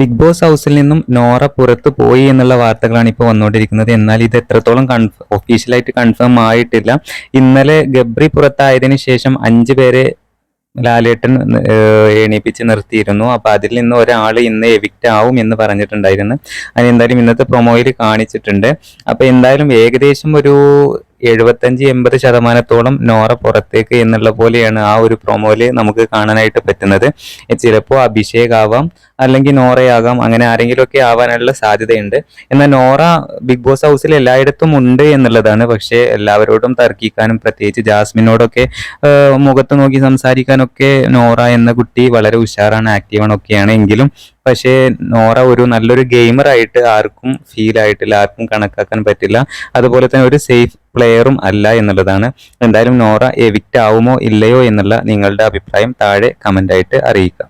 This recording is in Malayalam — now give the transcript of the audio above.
ബിഗ് ബോസ് ഹൗസിൽ നിന്നും നോറ പുറത്ത് പോയി എന്നുള്ള വാർത്തകളാണ് ഇപ്പോൾ വന്നുകൊണ്ടിരിക്കുന്നത്. എന്നാൽ ഇത് എത്രത്തോളം കൺഫ ഒഫീഷ്യലായിട്ട് കൺഫേം ആയിട്ടില്ല. ഇന്നലെ ഗബ്രി പുറത്തായതിനു ശേഷം അഞ്ച് പേരെ ലാലേട്ടൻ എണീപ്പിച്ച് നിർത്തിയിരുന്നു. അപ്പൊ അതിൽ നിന്ന് ഒരാൾ ഇന്ന് എവിക്റ്റ് ആവും എന്ന് പറഞ്ഞിട്ടുണ്ടായിരുന്നു. അത് എന്തായാലും ഇന്നത്തെ പ്രൊമോയിൽ കാണിച്ചിട്ടുണ്ട്. അപ്പൊ എന്തായാലും ഏകദേശം ഒരു എഴുപത്തഞ്ച് എൺപത് ശതമാനത്തോളം നോറ പുറത്തേക്ക് എന്നുള്ള പോലെയാണ് ആ ഒരു പ്രൊമോയിൽ നമുക്ക് കാണാനായിട്ട് പറ്റുന്നത്. ചിലപ്പോൾ അഭിഷേക് ആവാം അല്ലെങ്കിൽ നോറയാകാം അങ്ങനെ ആരെങ്കിലും ഒക്കെ ആവാനുള്ള സാധ്യതയുണ്ട്. എന്നാൽ നോറ ബിഗ് ബോസ് ഹൗസിൽ എല്ലായിടത്തും ഉണ്ട് എന്നുള്ളതാണ്. പക്ഷേ എല്ലാവരോടും തർക്കിക്കാനും പ്രത്യേകിച്ച് ജാസ്മിനോടൊക്കെ മുഖത്ത് നോക്കി സംസാരിക്കാനൊക്കെ നോറ എന്ന കുട്ടി വളരെ ഉഷാറാണ് ആക്റ്റീവാണ് ഒക്കെയാണ് എങ്കിലും പക്ഷേ നോറ ഒരു നല്ലൊരു ഗെയിമർ ആയിട്ട് ആർക്കും ഫീൽ ആയിട്ടില്ല ആർക്കും കണക്കാക്കാൻ പറ്റില്ല. അതുപോലെ തന്നെ ഒരു സേഫ് പ്ലെയറും അല്ല എന്നുള്ളതാണ്. എന്തായാലും നോറ എവിക്റ്റ് ആവുമോ ഇല്ലയോ എന്നുള്ള നിങ്ങളുടെ അഭിപ്രായം താഴെ കമന്റായിട്ട് അറിയിക്കുക.